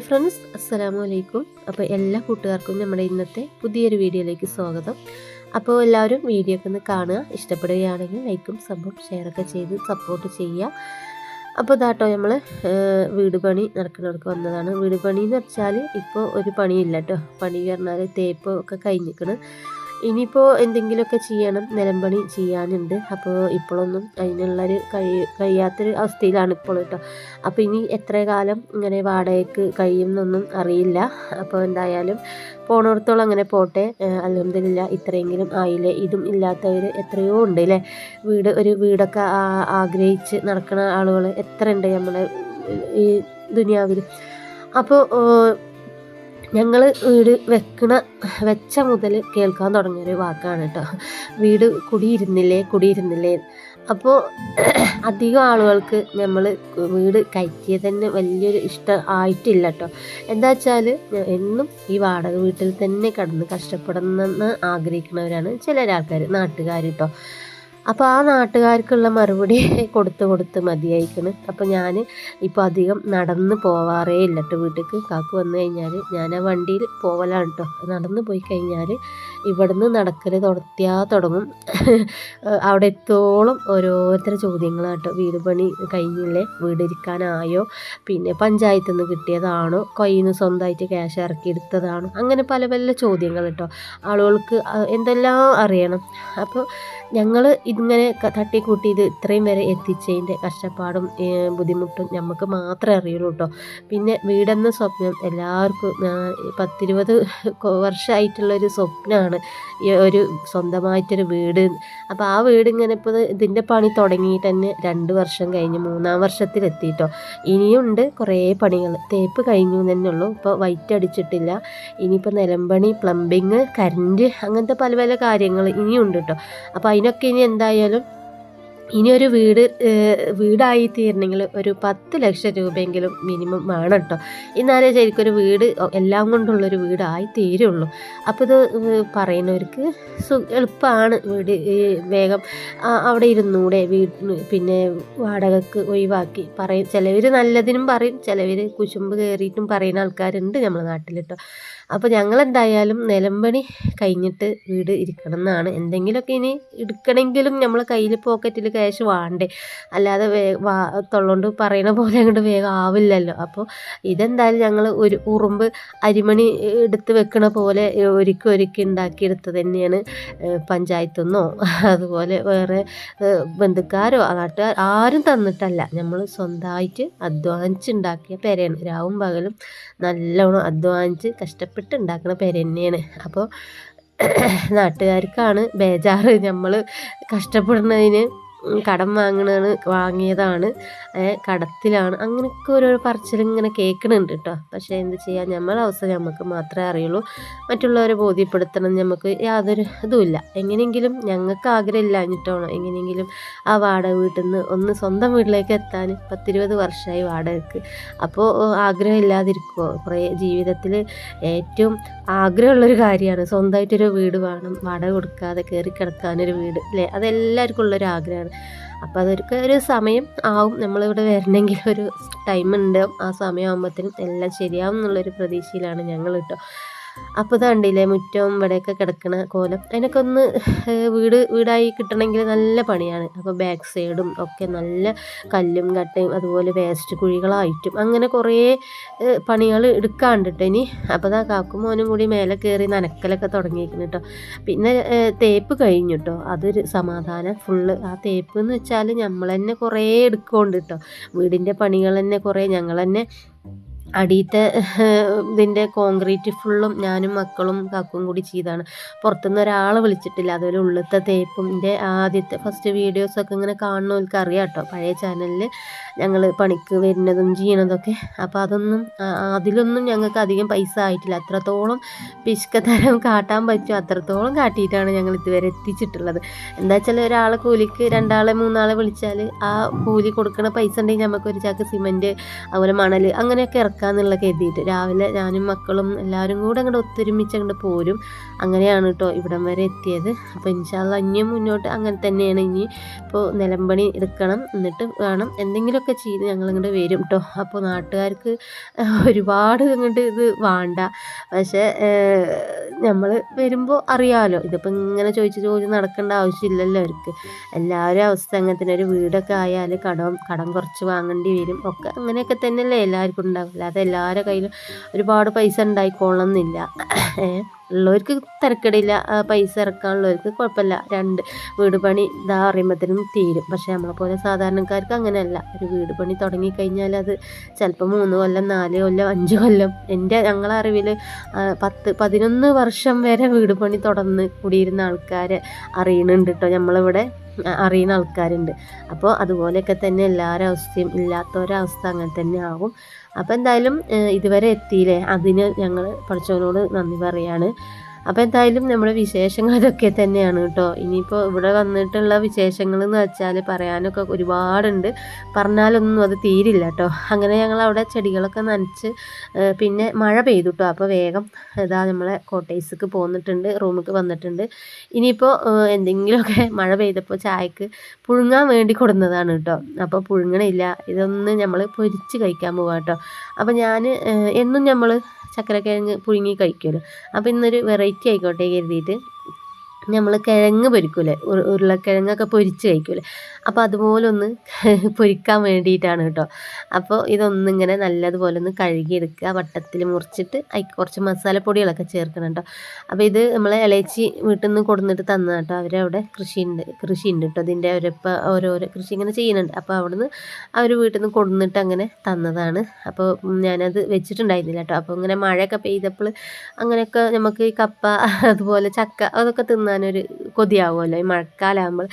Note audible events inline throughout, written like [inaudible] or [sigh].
Hi friends അസ്സലാമു അലൈക്കും അപ്പോൾ എല്ലാ കൂട്ടുകാർക്കും നമ്മുടെ ഇന്നത്തെ പുതിയൊരു വീഡിയോയിലേക്ക് സ്വാഗതം. അപ്പോൾ എല്ലാവരും വീഡിയോ ഒക്കെ ഒന്ന് കാണുക ഇഷ്ടപ്പെടുകയാണെങ്കിൽ ലൈക്കും സബും ഷെയറൊക്കെ ചെയ്ത് സപ്പോർട്ട് ചെയ്യുക. അപ്പോൾ ഇതാട്ടോ നമ്മൾ വീട് പണി നടക്കുന്നവർക്ക് വന്നതാണ്. വീട് പണി എന്ന് വെച്ചാൽ ഇപ്പോൾ ഒരു പണിയില്ല കേട്ടോ. പണി പറഞ്ഞാൽ തേപ്പ് ഒക്കെ കഴിഞ്ഞിരിക്കണം. ഇനിയിപ്പോൾ എന്തെങ്കിലുമൊക്കെ ചെയ്യണം നിലമ്പണി ചെയ്യാനുണ്ട്. അപ്പോൾ ഇപ്പോഴൊന്നും അതിനുള്ളൊരു കഴി കഴിയാത്തൊരു അവസ്ഥയിലാണ് ഇപ്പോൾ കേട്ടോ. അപ്പോൾ ഇനി എത്ര കാലം ഇങ്ങനെ വാടകയ്ക്ക് കഴിയുമെന്നൊന്നും അറിയില്ല. അപ്പോൾ എന്തായാലും പോണോടത്തോളം അങ്ങനെ പോട്ടെ. അലഹമില്ല ഇത്രയെങ്കിലും ആയില്ലേ? ഇതും ഇല്ലാത്തവർ എത്രയോ ഉണ്ട് അല്ലേ വീട് ഒരു വീടൊക്കെ ആഗ്രഹിച്ച് നടക്കുന്ന ആളുകൾ എത്ര ഉണ്ട് നമ്മുടെ ഈ ദുനിയാവിൽ അപ്പോൾ ഞങ്ങൾ വീട് വെക്കണ വെച്ച മുതൽ കേൾക്കാൻ തുടങ്ങിയൊരു വാക്കാണ് കേട്ടോ വീട് കുടിയിരുന്നില്ലേ കുടിയിരുന്നില്ലേ. അപ്പോൾ അധികം ആളുകൾക്ക് നമ്മൾ വീട് കയറ്റിയത് തന്നെ വലിയൊരു ഇഷ്ടം ആയിട്ടില്ല കേട്ടോ എന്താ വെച്ചാൽ എന്നും ഈ വാടക വീട്ടിൽ തന്നെ കിടന്ന് കഷ്ടപ്പെടണമെന്ന് ആഗ്രഹിക്കുന്നവരാണ് ചില ആൾക്കാർ നാട്ടുകാർ കേട്ടോ അപ്പോൾ ആ നാട്ടുകാർക്കുള്ള മറുപടി [laughs] കൊടുത്ത് കൊടുത്ത് മതിയായിക്കണ്. അപ്പോൾ ഞാൻ ഇപ്പോൾ അധികം നടന്ന് പോവാറേ ഇല്ല കേട്ടോ വീട്ടിലേക്ക് കാക്ക് വന്നു കഴിഞ്ഞാൽ ഞാൻ ആ വണ്ടിയിൽ പോവലാണ് കേട്ടോ നടന്ന് പോയി കഴിഞ്ഞാൽ ഇവിടുന്ന് നടക്കൽ തുടത്തിയാ തുടങ്ങും. [laughs] അവിടെ എത്തോളം ഓരോരുത്തര ചോദ്യങ്ങളാണ് കേട്ടോ വീട് പണി കഴിഞ്ഞില്ലേ? വീടിരിക്കാനായോ? പിന്നെ പഞ്ചായത്തിൽ നിന്ന് കിട്ടിയതാണോ? കയ്യിൽ നിന്ന് സ്വന്തമായിട്ട് ക്യാഷ് ഇറക്കി എടുത്തതാണോ? അങ്ങനെ പല പല ചോദ്യങ്ങൾ കേട്ടോ ആളുകൾക്ക് എന്തെല്ലാം അറിയണം? അപ്പോൾ ഞങ്ങൾ ഇങ്ങനെ തട്ടിക്കൂട്ടി ഇത് ഇത്രയും വരെ എത്തിച്ചതിന്റെ കഷ്ടപ്പാടും ബുദ്ധിമുട്ടും നമുക്ക് മാത്രമേ അറിയുള്ളൂ കേട്ടോ പിന്നെ വീടെന്ന സ്വപ്നം എല്ലാവർക്കും പത്തിരുപത് വർഷമായിട്ടുള്ളൊരു സ്വപ്നമാണ് ഒരു സ്വന്തമായിട്ടൊരു വീട്. അപ്പോൾ ആ വീട് ഇങ്ങനെ ഇപ്പോൾ ഇതിന്റെ പണി തുടങ്ങിയിട്ട് തന്നെ രണ്ട് വർഷം കഴിഞ്ഞ് മൂന്നാം വർഷത്തിലെത്തിയിട്ടോ ഇനിയുണ്ട് കുറേ പണികൾ തേപ്പ് കഴിഞ്ഞു തന്നെ ഉള്ളൂ ഇപ്പോൾ വൈറ്റ് അടിച്ചിട്ടില്ല. ഇനിയിപ്പോൾ നിലമ്പണി പ്ലംബിങ് കറണ്ട് അങ്ങനത്തെ പല പല കാര്യങ്ങൾ ഇനിയുണ്ട് കേട്ടോ അപ്പോൾ അതിനൊക്കെ ഇനി എന്തായാലും ഇനി ഒരു വീട് വീടായി തീരണമെങ്കിൽ ഒരു പത്ത് ലക്ഷം രൂപയെങ്കിലും മിനിമം വേണം കേട്ടോ. എന്നാലേ ശരിക്കും ഒരു വീട് എല്ലാം കൊണ്ടുള്ളൊരു വീടായി തീരുള്ളൂ. അപ്പോൾ ഇത് പറയുന്നവർക്ക് സു എളുപ്പമാണ് വീട് വേഗം അവിടെ ഇരുന്നൂടെ വീട്ടിന് പിന്നെ വാടകക്ക് ഒഴിവാക്കി പറയും. ചിലവർ നല്ലതിനും പറയും ചിലവർ കുശുമ്പ് കയറിയിട്ടും പറയുന്ന ആൾക്കാരുണ്ട് നമ്മുടെ നാട്ടിൽ കേട്ടോ. അപ്പോൾ ഞങ്ങൾ എന്തായാലും നിലമ്പണി കഴിഞ്ഞിട്ട് വീട് ഇരിക്കണം എന്നാണ്. എന്തെങ്കിലുമൊക്കെ ഇനി എടുക്കണമെങ്കിലും നമ്മൾ കയ്യിൽ പോക്കറ്റിൽ ക്യാഷ് വേണ്ടേ. അല്ലാതെ വേ വാ തൊള്ളോണ്ട് പറയണ പോലെ അങ്ങോട്ട് വേഗം ആവില്ലല്ലോ. അപ്പോൾ ഇതെന്തായാലും ഞങ്ങൾ ഒരു ഉറുമ്പ് അരിമണി എടുത്ത് വെക്കണ പോലെ ഒരുക്കി ഒരുക്കി ഉണ്ടാക്കിയെടുത്തത് തന്നെയാണ് പഞ്ചായത്തു നിന്നോ അതുപോലെ വേറെ ബന്ധുക്കാരോ നാട്ടുകാർ ആരും തന്നിട്ടല്ല. നമ്മൾ സ്വന്തമായിട്ട് അധ്വാനിച്ചുണ്ടാക്കിയ പെരയാണ്. രാവും പകലും നല്ലോണം അധ്വാനിച്ച് കഷ്ടപ്പെട്ട് ഉണ്ടാക്കുന്ന പെര തന്നെയാണ്. അപ്പോൾ നാട്ടുകാർക്കാണ് ബേജാറ്. നമ്മൾ കഷ്ടപ്പെടുന്നതിന് കടം വാങ്ങണാണ് വാങ്ങിയതാണ്. കടത്തിലാണ്. അങ്ങനെയൊക്കെ ഓരോ പറച്ചിലിങ്ങനെ കേൾക്കണുണ്ട് കേട്ടോ പക്ഷേ എന്ത് ചെയ്യാം? നമ്മളെ അവസ്ഥ നമുക്ക് മാത്രമേ അറിയുള്ളൂ. മറ്റുള്ളവരെ ബോധ്യപ്പെടുത്തണം നമുക്ക് യാതൊരു ഇതുമില്ല എങ്ങനെയെങ്കിലും ഞങ്ങൾക്ക് ആഗ്രഹമില്ല എന്നിട്ടാണോ എങ്ങനെയെങ്കിലും ആ വാടക വീട്ടിൽ നിന്ന് ഒന്ന് സ്വന്തം വീട്ടിലേക്ക് എത്താൻ പത്തിരുപത് വർഷമായി വാടകയ്ക്ക് അപ്പോൾ ആഗ്രഹമില്ലാതിരിക്കുമോ കുറേ ജീവിതത്തിൽ ഏറ്റവും ആഗ്രഹമുള്ളൊരു കാര്യമാണ് സ്വന്തമായിട്ടൊരു വീട് വേണം. വാടക കൊടുക്കാതെ കയറി കിടക്കാനൊരു വീട് അല്ലേ അതെല്ലാവർക്കും ഉള്ളൊരു ആഗ്രഹമാണ്. അപ്പോൾ അതൊരു ഒരു സമയം ആവും. നമ്മളിവിടെ വരണമെങ്കിൽ ഒരു ടൈം ഉണ്ട്. ആ സമയമാകുമ്പോഴത്തേനും എല്ലാം ശരിയാവും എന്നുള്ളൊരു പ്രതീക്ഷയിലാണ് ഞങ്ങൾ കേട്ടോ. അപ്പോൾ ഇതുണ്ടില്ലേ മുറ്റവും ഇവിടെയൊക്കെ കിടക്കണ കോലം. അതിനൊക്കെ ഒന്ന് വീട് വീടായി കിട്ടണമെങ്കിൽ നല്ല പണിയാണ്. അപ്പോൾ ബാക്ക് സൈഡും ഒക്കെ നല്ല കല്ലും കട്ടയും അതുപോലെ വേസ്റ്റ് കുഴികളായിട്ടും അങ്ങനെ കുറേ പണികൾ എടുക്കാണ്ടിട്ട് ഇനി. അപ്പോൾ ആ കാക്കും മോനും കൂടി മേലെ കയറി നനക്കലൊക്കെ തുടങ്ങിയിരിക്കുന്നു കേട്ടോ പിന്നെ തേപ്പ് കഴിഞ്ഞു കേട്ടോ അതൊരു സമാധാനം ഫുള്ള് ആ തേപ്പ് എന്ന് വെച്ചാൽ നമ്മൾ തന്നെ കുറേ എടുക്കുന്നുണ്ട് കേട്ടോ വീടിന്റെ പണികൾ തന്നെ കുറേ ഞങ്ങൾ തന്നെ അടിയത്തെ [laughs] ഇതിന്റെ കോൺക്രീറ്റ് ഫുള്ളും ഞാനും മക്കളും കാക്കും കൂടി ചെയ്താണ്. പുറത്തുനിന്ന് ഒരാളെ വിളിച്ചിട്ടില്ല. അതുപോലെ ഉള്ളത്തെ തേപ്പിന്റെ ആദ്യത്തെ ഫസ്റ്റ് വീഡിയോസൊക്കെ ഇങ്ങനെ കാണുന്നവർക്ക് അറിയാം കേട്ടോ പഴയ ചാനലിൽ ഞങ്ങൾ പണിക്ക് വരുന്നതും ചെയ്യണതൊക്കെ. അപ്പോൾ അതൊന്നും അതിലൊന്നും ഞങ്ങൾക്ക് അധികം പൈസ ആയിട്ടില്ല. അത്രത്തോളം പിശുക്കത്തരം കാട്ടാൻ പറ്റും. അത്രത്തോളം കാട്ടിയിട്ടാണ് ഞങ്ങൾ ഇതുവരെ എത്തിച്ചിട്ടുള്ളത്. എന്താ വെച്ചാൽ ഒരാളെ കൂലിക്ക് രണ്ടാളെ മൂന്നാളെ വിളിച്ചാൽ ആ കൂലി കൊടുക്കുന്ന പൈസ ഉണ്ടെങ്കിൽ നമുക്ക് ഒരു ചാക്ക് സിമന്റ് അതുപോലെ മണൽ അങ്ങനെയൊക്കെ ഇറക്കാം. കഴിക്കാന്നുള്ള കരുതിയിട്ട് രാവിലെ ഞാനും മക്കളും എല്ലാവരും കൂടെ അങ്ങോട്ട് ഒത്തൊരുമിച്ച് അങ്ങോട്ട് പോരും. അങ്ങനെയാണ് കേട്ടോ ഇവിടം വരെ എത്തിയത്. അപ്പോൾ ഇൻഷാല്ല ഇനിയും മുന്നോട്ട് അങ്ങനെ തന്നെയാണ്. ഇനി ഇപ്പോൾ നിലമ്പണി എടുക്കണം. എന്നിട്ട് വേണം എന്തെങ്കിലുമൊക്കെ ചെയ്ത് ഞങ്ങൾ ഇങ്ങോട്ട് വരും കേട്ടോ അപ്പോൾ നാട്ടുകാർക്ക് [laughs] ഒരുപാട് ഇങ്ങോട്ട് ഇത് വേണ്ട. പക്ഷേ നമ്മൾ വരുമ്പോൾ അറിയാമല്ലോ ഇതിപ്പോൾ ഇങ്ങനെ ചോദിച്ച് ചോദിച്ച് നടക്കേണ്ട ആവശ്യമില്ലല്ലോ അവർക്ക്. എല്ലാവരും അവസ്ഥ അങ്ങനെ തന്നെ. ഒരു വീടൊക്കെ ആയാൽ കടം കടം കുറച്ച് വാങ്ങേണ്ടി വരും. ഒക്കെ അങ്ങനെയൊക്കെ തന്നെയല്ലേ എല്ലാവർക്കും ഉണ്ടാവും അല്ലാതെ എല്ലാവരുടെ കയ്യിലും ഒരുപാട് പൈസ ഉണ്ടായിക്കോളണം എന്നില്ല ഉള്ളവർക്ക് തിരക്കടില്ല. പൈസ ഇറക്കാനുള്ളവർക്ക് കുഴപ്പമില്ല. രണ്ട് വീട് പണി ഇതാ അറിയുമ്പോഴത്തേനും തീരും. പക്ഷേ നമ്മളെ പോലെ സാധാരണക്കാർക്ക് അങ്ങനെയല്ല. ഒരു വീട് പണി തുടങ്ങിക്കഴിഞ്ഞാൽ അത് ചിലപ്പോൾ മൂന്ന് കൊല്ലം നാല് കൊല്ലം അഞ്ച് കൊല്ലം. എന്റെ ഞങ്ങളെ അറിവിൽ പത്ത് പതിനൊന്ന് വർഷം വരെ വീട് പണി തുടർന്ന് കൂടിയിരുന്ന ആൾക്കാരെ അറിയണുണ്ട് കേട്ടോ നമ്മളിവിടെ അറിയുന്ന ആൾക്കാരുണ്ട്. അപ്പോൾ അതുപോലെയൊക്കെ തന്നെ എല്ലാവരുടെ അവസ്ഥയും ഇല്ലാത്തവരവസ്ഥ അങ്ങനെ തന്നെ ആകും അപ്പോൾ എന്തായാലും ഇതുവരെ എത്തിയില്ലേ? അതിന് ഞങ്ങൾ പഠിച്ചവനോട് നന്ദി പറയാണ്. അപ്പോൾ എന്തായാലും നമ്മുടെ വിശേഷങ്ങൾ ഇതൊക്കെ തന്നെയാണ് കേട്ടോ. ഇനിയിപ്പോൾ ഇവിടെ വന്നിട്ടുള്ള വിശേഷങ്ങൾ എന്ന് വെച്ചാൽ പറയാനൊക്കെ ഒരുപാടുണ്ട്. പറഞ്ഞാലൊന്നും അത് തീരില്ല കേട്ടോ. അങ്ങനെ ഞങ്ങൾ അവിടെ ചെടികളൊക്കെ നനച്ച് പിന്നെ മഴ പെയ്തു കേട്ടോ. അപ്പോൾ വേഗം ഇതാ നമ്മളെ കോട്ടേഴ്സിക്ക് പോന്നിട്ടുണ്ട് റൂമിലേക്ക് വന്നിട്ടുണ്ട്. ഇനിയിപ്പോൾ എന്തെങ്കിലുമൊക്കെ മഴ പെയ്തപ്പോൾ ചായക്ക് പുഴുങ്ങാൻ വേണ്ടി കൊടുന്നതാണ് കേട്ടോ. അപ്പോൾ പുഴുങ്ങണില്ല. ഇതൊന്ന് നമ്മൾ പൊരിച്ച് കഴിക്കാൻ പോവാം കേട്ടോ. അപ്പോൾ ഞാൻ എന്നും നമ്മൾ ചക്കരക്കിഴങ്ങ് പുഴുങ്ങി കഴിക്കുമല്ലോ. അപ്പോൾ ഇന്നൊരു വെറൈറ്റി ആയിക്കോട്ടെ കരുതിയിട്ട്. നമ്മൾ കിഴങ്ങ് പൊരിക്കൂലേ? ഉരുളക്കിഴങ്ങൊക്കെ പൊരിച്ച് കഴിക്കൂലേ? അപ്പോൾ അതുപോലെ ഒന്ന് [laughs] പൊരിക്കാൻ വേണ്ടിയിട്ടാണ് കേട്ടോ. അപ്പോൾ ഇതൊന്നിങ്ങനെ നല്ലതുപോലെ ഒന്ന് കഴുകിയെടുക്കുക. വട്ടത്തിൽ മുറിച്ചിട്ട് അതിൽ കുറച്ച് മസാലപ്പൊടികളൊക്കെ ചേർക്കണം കേട്ടോ. അപ്പോൾ ഇത് നമ്മൾ ഇളയച്ചി വീട്ടിൽ നിന്ന് കൊടുന്നിട്ട് തന്ന കേട്ടോ. അവരവിടെ കൃഷിയുണ്ട് കൃഷിയുണ്ട് കേട്ടോ. അതിന്റെ അവരിപ്പോൾ ഓരോരോ കൃഷി ഇങ്ങനെ ചെയ്യുന്നുണ്ട്. അപ്പോൾ അവിടുന്ന് അവർ വീട്ടിൽ നിന്ന് കൊടുന്നിട്ട് അങ്ങനെ തന്നതാണ്. അപ്പോൾ ഞാനത് വെച്ചിട്ടുണ്ടായിരുന്നില്ല കേട്ടോ. അപ്പോൾ ഇങ്ങനെ മഴയൊക്കെ പെയ്തപ്പോൾ അങ്ങനെയൊക്കെ നമുക്ക് ഈ കപ്പ അതുപോലെ ചക്ക അതൊക്കെ തിന്നാനൊരു കൊതിയാവുമല്ലോ ഈ മഴക്കാലമാകുമ്പോൾ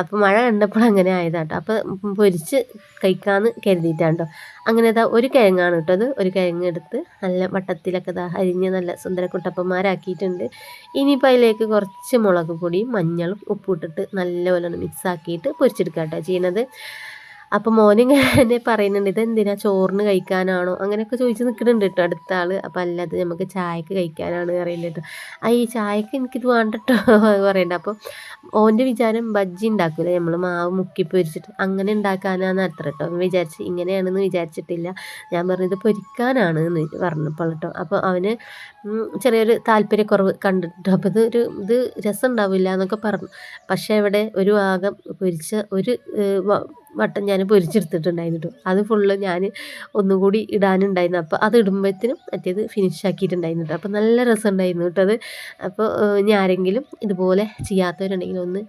അപ്പോൾ മഴ കണ്ടപ്പോൾ അങ്ങനെ ആയതാട്ടോ അപ്പോൾ പൊരിച്ച് കഴിക്കാമെന്ന് കരുതിയിട്ടാണ് കേട്ടോ. അങ്ങനെ ഇതാ ഒരു കിഴങ്ങാണ് കേട്ടോ അത് ഒരു കിഴങ്ങ് എടുത്ത് നല്ല വട്ടത്തിലൊക്കെ ഇതാ അരിഞ്ഞ് നല്ല സുന്ദര കുട്ടപ്പന്മാരാക്കിയിട്ടുണ്ട്. ഇനിയിപ്പോൾ അതിലേക്ക് കുറച്ച് മുളക് പൊടിയും മഞ്ഞളും ഉപ്പിട്ടിട്ട് നല്ലപോലെ ഒന്ന് മിക്സ് ആക്കിയിട്ട് പൊരിച്ചെടുക്കാം കേട്ടോ. ചെയ്യുന്നത് അപ്പോൾ [laughs] എന്നെ പറയുന്നുണ്ട് ഇതെന്തിനാ ചോറിന് കഴിക്കാനാണോ? അങ്ങനെയൊക്കെ ചോദിച്ച് നിൽക്കുന്നുണ്ട് കേട്ടോ അടുത്ത ആൾ അപ്പം അല്ലാതെ നമുക്ക് ചായക്ക് കഴിക്കാനാണ് അറിയില്ല കേട്ടോ ആ ഈ ചായക്ക് എനിക്കിത് വേണ്ട കേട്ടോ [laughs] പറയണ്ട അപ്പോൾ ഓന്റെ വിചാരം ബജ്ജി ഉണ്ടാക്കില്ല നമ്മൾ മാവ് മുക്കി പൊരിച്ചിട്ട് അങ്ങനെ ഉണ്ടാക്കാനാണ് അത്ര കേട്ടോ വിചാരിച്ച് ഇങ്ങനെയാണെന്ന് വിചാരിച്ചിട്ടില്ല. ഞാൻ പറഞ്ഞത് പൊരിക്കാനാണ് എന്ന് പറഞ്ഞപ്പോൾ കേട്ടോ അപ്പോൾ അവന് ചെറിയൊരു താല്പര്യക്കുറവ് കണ്ടിട്ടുണ്ട് അപ്പോൾ ഇത് ഒരു ഇത് രസം ഉണ്ടാവില്ല എന്നൊക്കെ പറഞ്ഞു. പക്ഷേ അവിടെ ഒരു ഭാഗം പൊരിച്ച ഒരു വട്ടം ഞാൻ പൊരിച്ചെടുത്തിട്ടുണ്ടായിരുന്നു കേട്ടോ അത് ഫുള്ള് ഞാൻ ഒന്നുകൂടി ഇടാനുണ്ടായിരുന്നു. അപ്പോൾ അത് ഇടുമ്പോഴത്തേനും മറ്റേത് ഫിനിഷ് ആക്കിയിട്ടുണ്ടായിരുന്നു കേട്ടോ. അപ്പോൾ നല്ല രസമുണ്ടായിരുന്നു കേട്ടോ അത്. അപ്പോൾ ഇനി ആരെങ്കിലും ഇതുപോലെ ചെയ്യാത്തവരുണ്ടെങ്കിൽ ഒന്ന്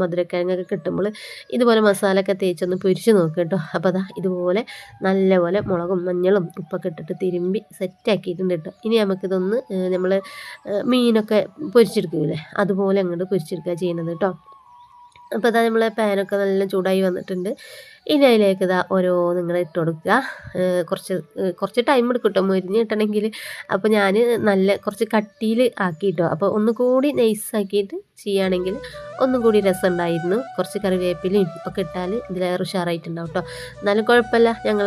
മധുരക്കിഴങ്ങൊക്കെ കിട്ടുമ്പോൾ ഇതുപോലെ മസാല ഒക്കെ തേച്ചൊന്ന് പൊരിച്ച് നോക്കുക കേട്ടോ. അപ്പോൾ അതാ ഇതുപോലെ നല്ലപോലെ മുളകും മഞ്ഞളും ഉപ്പൊക്കെ ഇട്ടിട്ട് തിരുമ്പി സെറ്റാക്കിയിട്ടുണ്ട് കേട്ടോ. ഇനി നമുക്കിതൊന്ന് നമ്മൾ മീനൊക്കെ പൊരിച്ചെടുക്കില്ലേ? അതുപോലെ അങ്ങോട്ട് പൊരിച്ചെടുക്കുക ചെയ്യുന്നത് കേട്ടോ. അപ്പോൾ ഇതാ നമ്മളെ പാനൊക്കെ നല്ല ചൂടായി വന്നിട്ടുണ്ട്. ഇനി അതിലേക്ക് ഇതാ ഓരോ നിങ്ങൾ ഇട്ട് കൊടുക്കുക. കുറച്ച് കുറച്ച് ടൈം എടുക്കും കേട്ടോ മുരിഞ്ഞ് കിട്ടണമെങ്കിൽ അപ്പോൾ ഞാൻ നല്ല കുറച്ച് കട്ടിയിൽ ആക്കിയിട്ടോ അപ്പോൾ ഒന്നുകൂടി നൈസാക്കിയിട്ട് ചെയ്യുകയാണെങ്കിൽ ഒന്നും കൂടി രസം ഉണ്ടായിരുന്നു കുറച്ച് കറിവേപ്പിലയും ഒക്കെ ഇട്ടാൽ ഇതിലേറെ ഉഷാറായിട്ടുണ്ടാവും കേട്ടോ എന്നാലും കുഴപ്പമില്ല. ഞങ്ങൾ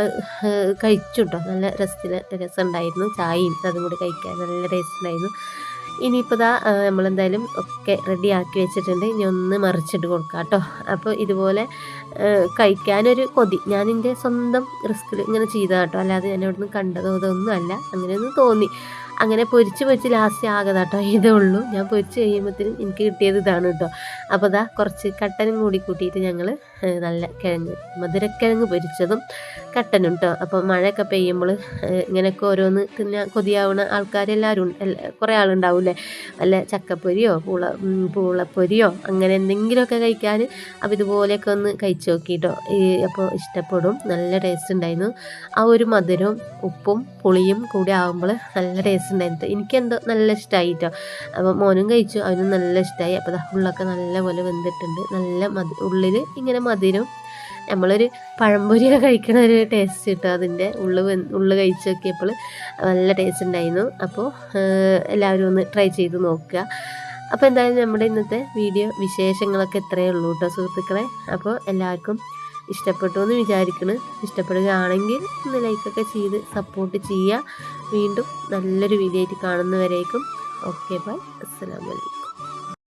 കഴിച്ചു കേട്ടോ നല്ല രസത്തിൽ രസം ഉണ്ടായിരുന്നു ചായയും അതും കൂടി കഴിക്കാൻ നല്ല ടേസ്റ്റ് ഉണ്ടായിരുന്നു. ഇനിയിപ്പോൾ ഇതാ നമ്മളെന്തായാലും ഒക്കെ റെഡി ആക്കി വെച്ചിട്ടുണ്ട്. ഇനി ഒന്ന് മറിച്ചിട്ട് കൊടുക്കാം കേട്ടോ. അപ്പോൾ ഇതുപോലെ കഴിക്കാനൊരു കൊതി. ഞാൻ എന്റെ സ്വന്തം റിസ്കിൽ ഇങ്ങനെ ചെയ്താട്ടോ അല്ലാതെ ഞാൻ നിന്ന് കണ്ടതോ അതൊന്നും അല്ല. അങ്ങനെയൊന്നും തോന്നി. അങ്ങനെ പൊരിച്ച് പൊരിച്ച് ലാസ്റ്റ് ആകെ കേട്ടോ ഇതേ ഉള്ളൂ. ഞാൻ പൊരിച്ച് കഴിയുമ്പോഴത്തേനും എനിക്ക് കിട്ടിയത് ഇതാണ് കേട്ടോ. അപ്പോൾ ഇതാ കുറച്ച് കട്ടനും കൂടി കൂട്ടിയിട്ട് ഞങ്ങൾ നല്ല കിഴങ്ങ് മധുരക്കിഴങ്ങ് പൊരിച്ചതും കട്ടനും കേട്ടോ അപ്പോൾ മഴയൊക്കെ പെയ്യുമ്പോൾ ഇങ്ങനെയൊക്കെ ഓരോന്ന് തിന്നാൻ കൊതിയാവുന്ന ആൾക്കാരെല്ലാവരും കുറേ ആളുണ്ടാവില്ലേ? വല്ല ചക്കപ്പൊരിയോ പൂള പൂളപ്പൊരിയോ അങ്ങനെ എന്തെങ്കിലുമൊക്കെ കഴിക്കാൻ അപ്പോൾ ഇതുപോലെയൊക്കെ ഒന്ന് കഴിച്ചു നോക്കിയിട്ടോ അപ്പോൾ ഇഷ്ടപ്പെടും. നല്ല ടേസ്റ്റ് ഉണ്ടായിരുന്നു. ആ ഒരു മധുരവും ഉപ്പും പുളിയും കൂടി ആകുമ്പോൾ നല്ല ടേസ്റ്റ് ഉണ്ടായിരുന്നു എനിക്കെന്തോ നല്ല ഇഷ്ടമായി കേട്ടോ അപ്പോൾ മോനും കഴിച്ചു അവനും നല്ല ഇഷ്ടമായി അപ്പോൾ ഉള്ളൊക്കെ നല്ലപോലെ വെന്തിട്ടുണ്ട്. നല്ല മതി ഉള്ളിൽ ഇങ്ങനെ മധുരം. നമ്മളൊരു പഴംപൊരിയൊക്കെ കഴിക്കണ ഒരു ടേസ്റ്റ് കിട്ടും അതിന്റെ ഉള്ളു ഉള്ളു കഴിച്ച് നോക്കിയപ്പോൾ നല്ല ടേസ്റ്റ് ഉണ്ടായിരുന്നു അപ്പോൾ എല്ലാവരും ഒന്ന് ട്രൈ ചെയ്ത് നോക്കുക. അപ്പോൾ എന്തായാലും നമ്മുടെ ഇന്നത്തെ വീഡിയോ വിശേഷങ്ങളൊക്കെ ഇത്രയേ ഉള്ളൂ കേട്ടോ സുഹൃത്തുക്കളെ. അപ്പോൾ എല്ലാവർക്കും ഇഷ്ടപ്പെട്ടു എന്ന് വിചാരിക്കുന്നു ഇഷ്ടപ്പെടുകയാണെങ്കിൽ ഒന്ന് ലൈക്കൊക്കെ ചെയ്ത് സപ്പോർട്ട് ചെയ്യുക. വീണ്ടും നല്ലൊരു വീഡിയോ ആയിട്ട് കാണുന്നവരേക്കും. ഓക്കെ ബൈ അസ്സലാമലൈക്കും